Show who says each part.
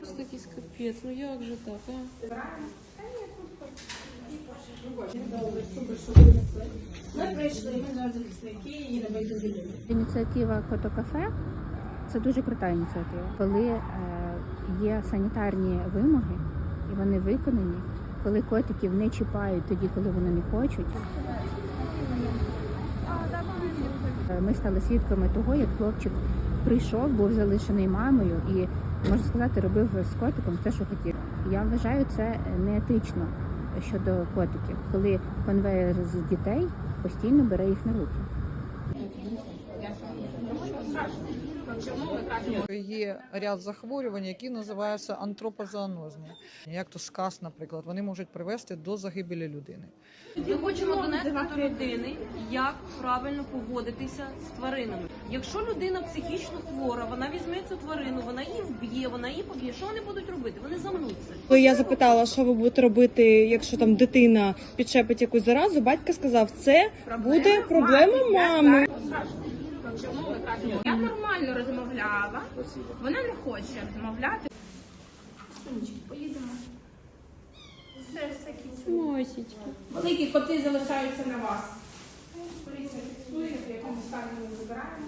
Speaker 1: Просто якийсь капець, ну як же так, а?
Speaker 2: Ми прийшли, ми.
Speaker 3: Ініціатива Котокафе це дуже крута ініціатива. Коли е, є санітарні вимоги і вони виконані, коли котиків не чіпають тоді, коли вони не хочуть. Е, Ми стали свідками того, як хлопчик прийшов, був залишений мамою і, можна сказати, робив з котиком те, що хотів. Я вважаю це неетично щодо котиків, коли конвейер з дітей постійно бере їх на руки.
Speaker 4: Є ряд захворювань, які називаються антропозоонозні. Як то сказ, наприклад, вони можуть привести до загибелі людини.
Speaker 5: Ми хочемо донести до людини, як правильно поводитися з тваринами. Якщо людина психічно хвора, вона візьме цю тварину, вона її вб'є, вона її поб'є. Що вони будуть робити? Вони замнуться.
Speaker 6: Коли я запитала, що ви будете робити, якщо там дитина підчепить якусь заразу, батько сказав, це буде проблема мами.
Speaker 2: Я нормально розмовляла, вона не хоче розмовляти.
Speaker 1: Мосічки.
Speaker 2: Великі коти залишаються на вас. Поліція фіксує, в якому стані ми забираємо.